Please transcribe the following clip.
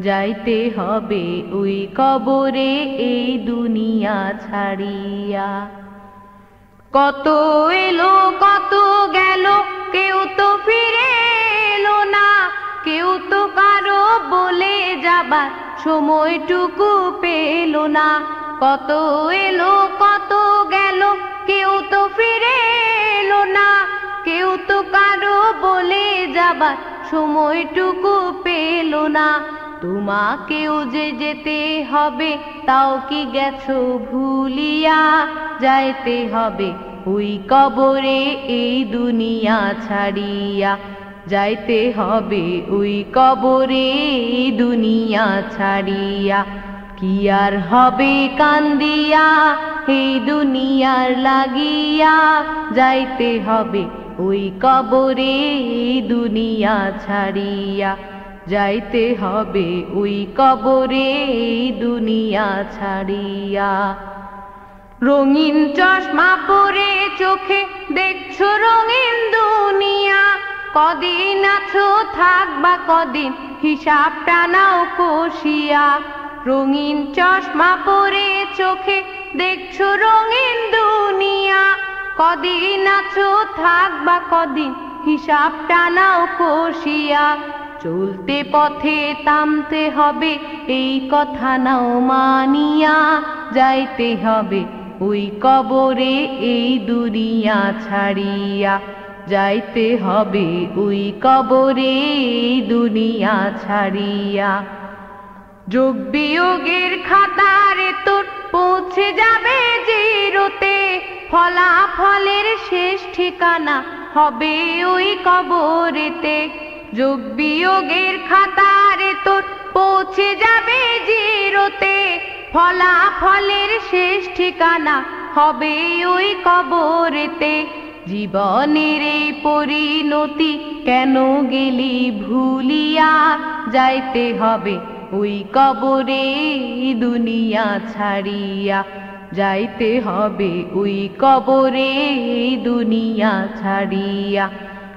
যাইতে হবে ওই কবরে এই দুনিয়া ছাড়িয়া। কত এলো, কত গেল, কেউ তো ফিরে এলো না, কেউ তো কারও বলে যাবার সময়টুকু পেল না। কত এলো, কত গেল, কেউ তো ফিরে এলো না, কেউ তো কারও বলে যাবার সময়টুকু পেল না। তোমাকেও যে যেতে হবে, তাও কি গেছো ভুলিয়া? যাইতে হবে ওই কবরে, এই দুনিয়া ছাড়িয়া। যাইতে হবে ওই কবরে, এই দুনিয়া ছাড়িয়া। কি আর হবে কান্দিয়া, এই দুনিয়ার লাগিয়া? যাইতে হবে ওই কবরে, এই দুনিয়া ছাড়িয়া। যাইতে হবে ওই কবরে দুনিয়া ছাড়িয়া। রঙিন চশমা পরে চোখে দেখছ রঙিন দুনিয়া। কদিন আছো থাকবা কদিন, হিসাব টানাও কষিয়া। রঙিন চশমা পরে চোখে দেখছ রঙিন দুনিয়া। কদিন আছো থাকবা কদিন, হিসাব টানাও কষিয়া। চলতে পথে তামতে হবে, এই কথা নাও মানিয়া যাইতে হবে। ওই কবরে এই দুনিয়া ছাড়িয়া যাইতে হবে। ওই কবরে এই দুনিয়া ছাড়িয়া। যোগ বিয়োগের খাতারে তোর পৌঁছে যাবে যে জিরোতে ফলাফলের শেষ ঠিকানা হবে ওই কবরেতে। যোগ বিয়োগের খাতারে তোর পৌঁছে যাবে জিরোতে। ফলাফলের শেষ ঠিকানা হবে ওই কবরেতে। জীবনের এই পরিণতি কেন গেলি ভুলিয়া? যাইতে হবে ওই কবরে, দুনিয়া ছাড়িয়া। যাইতে হবে ওই কবরে, দুনিয়া ছাড়িয়া।